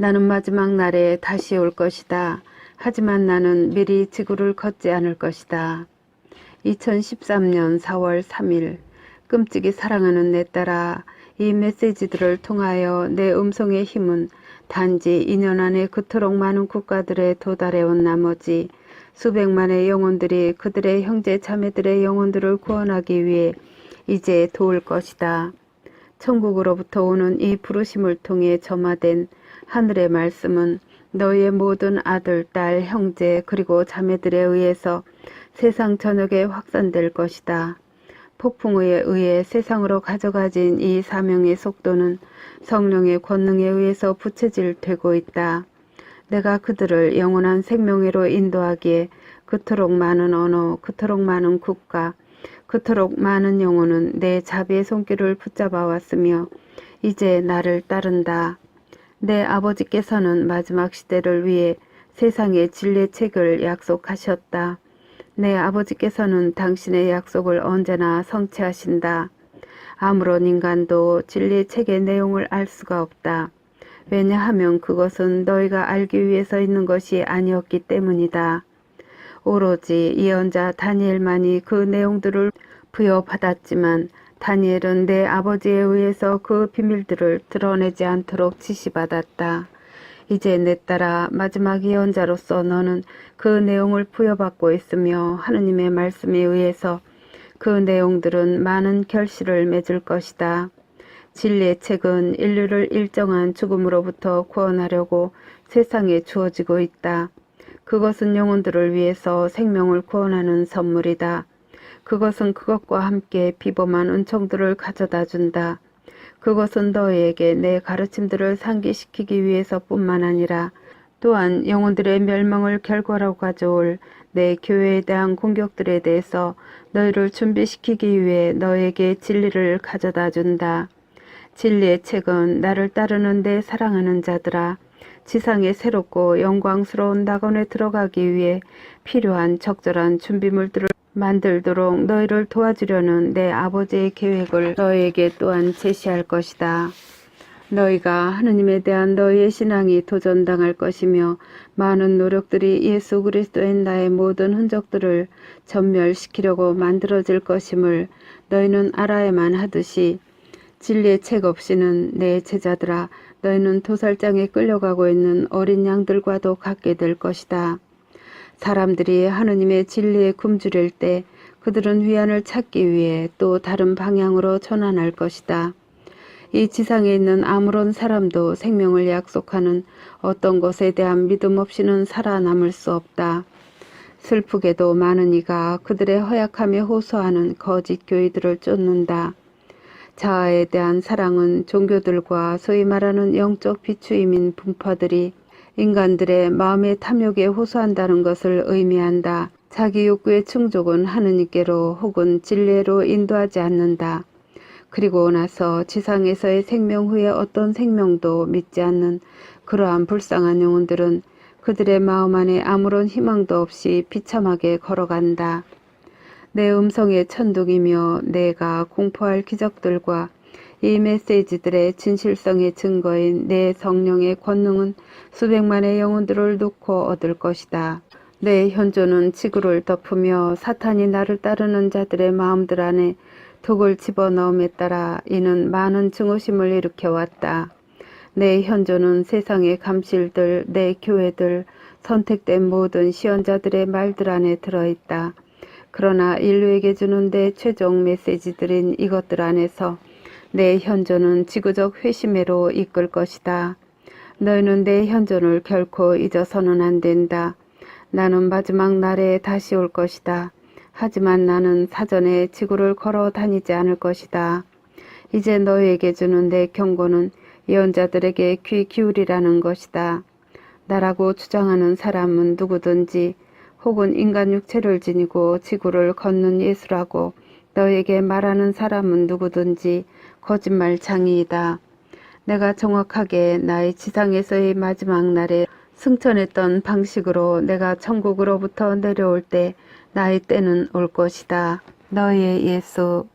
나는 마지막 날에 다시 올 것이다. 하지만 나는 미리 지구를 걷지 않을 것이다. 2013년 4월 3일 끔찍이 사랑하는 내 딸아 이 메시지들을 통하여 내 음성의 힘은 단지 2년 안에 그토록 많은 국가들에 도달해 온 나머지 수백만의 영혼들이 그들의 형제 자매들의 영혼들을 구원하기 위해 이제 도울 것이다. 천국으로부터 오는 이 부르심을 통해 점화된 하늘의 말씀은 너희의 모든 아들, 딸, 형제 그리고 자매들에 의해서 세상 전역에 확산될 것이다. 폭풍에 의해 세상으로 가져가진 이 사명의 속도는 성령의 권능에 의해서 부채질 되고 있다. 내가 그들을 영원한 생명회로 인도하기에 그토록 많은 언어, 그토록 많은 국가, 그토록 많은 영혼은 내 자비의 손길을 붙잡아 왔으며 이제 나를 따른다. 내 아버지께서는 마지막 시대를 위해 세상의 진리의 책을 약속하셨다. 내 아버지께서는 당신의 약속을 언제나 성취하신다. 아무런 인간도 진리의 책의 내용을 알 수가 없다. 왜냐하면 그것은 너희가 알기 위해서 있는 것이 아니었기 때문이다. 오로지 예언자 다니엘만이 그 내용들을 부여받았지만 다니엘은 내 아버지에 의해서 그 비밀들을 드러내지 않도록 지시받았다. 이제 내 딸아 마지막 예언자로서 너는 그 내용을 부여받고 있으며 하느님의 말씀에 의해서 그 내용들은 많은 결실을 맺을 것이다. 진리의 책은 인류를 일정한 죽음으로부터 구원하려고 세상에 주어지고 있다. 그것은 영혼들을 위해서 생명을 구원하는 선물이다. 그것은 그것과 함께 비범한 은총들을 가져다 준다. 그것은 너희에게 내 가르침들을 상기시키기 위해서뿐만 아니라 또한 영혼들의 멸망을 결과로 가져올 내 교회에 대한 공격들에 대해서 너희를 준비시키기 위해 너에게 진리를 가져다 준다. 진리의 책은 나를 따르는 내 사랑하는 자들아 지상의 새롭고 영광스러운 낙원에 들어가기 위해 필요한 적절한 준비물들을 만들도록 너희를 도와주려는 내 아버지의 계획을 너희에게 또한 제시할 것이다. 너희가 하느님에 대한 너희의 신앙이 도전당할 것이며 많은 노력들이 예수 그리스도의 나의 모든 흔적들을 전멸시키려고 만들어질 것임을 너희는 알아야만 하듯이 진리의 책 없이는 내 제자들아 너희는 도살장에 끌려가고 있는 어린 양들과도 같게 될 것이다. 사람들이 하느님의 진리에 굶주릴 때 그들은 위안을 찾기 위해 또 다른 방향으로 전환할 것이다. 이 지상에 있는 아무런 사람도 생명을 약속하는 어떤 것에 대한 믿음 없이는 살아남을 수 없다. 슬프게도 많은 이가 그들의 허약함에 호소하는 거짓 교의들을 쫓는다. 자아에 대한 사랑은 종교들과 소위 말하는 영적 비추임인 분파들이 인간들의 마음의 탐욕에 호소한다는 것을 의미한다. 자기 욕구의 충족은 하느님께로 혹은 진리로 인도하지 않는다. 그리고 나서 지상에서의 생명 후에 어떤 생명도 믿지 않는 그러한 불쌍한 영혼들은 그들의 마음 안에 아무런 희망도 없이 비참하게 걸어간다. 내 음성의 천둥이며 내가 공포할 기적들과 이 메시지들의 진실성의 증거인 내 성령의 권능은 수백만의 영혼들을 놓고 얻을 것이다. 내 현존은 지구를 덮으며 사탄이 나를 따르는 자들의 마음들 안에 독을 집어넣음에 따라 이는 많은 증오심을 일으켜왔다. 내 현존은 세상의 감실들, 내 교회들, 선택된 모든 시연자들의 말들 안에 들어있다. 그러나 인류에게 주는 내 최종 메시지들인 이것들 안에서 내 현존은 지구적 회심회로 이끌 것이다. 너희는 내 현존을 결코 잊어서는 안 된다. 나는 마지막 날에 다시 올 것이다. 하지만 나는 사전에 지구를 걸어 다니지 않을 것이다. 이제 너희에게 주는 내 경고는 예언자들에게 귀 기울이라는 것이다. 나라고 주장하는 사람은 누구든지 혹은 인간 육체를 지니고 지구를 걷는 예수라고 너에게 말하는 사람은 누구든지 거짓말장이이다. 내가 정확하게 나의 지상에서의 마지막 날에 승천했던 방식으로 내가 천국으로부터 내려올 때 나의 때는 올 것이다. 너의 예수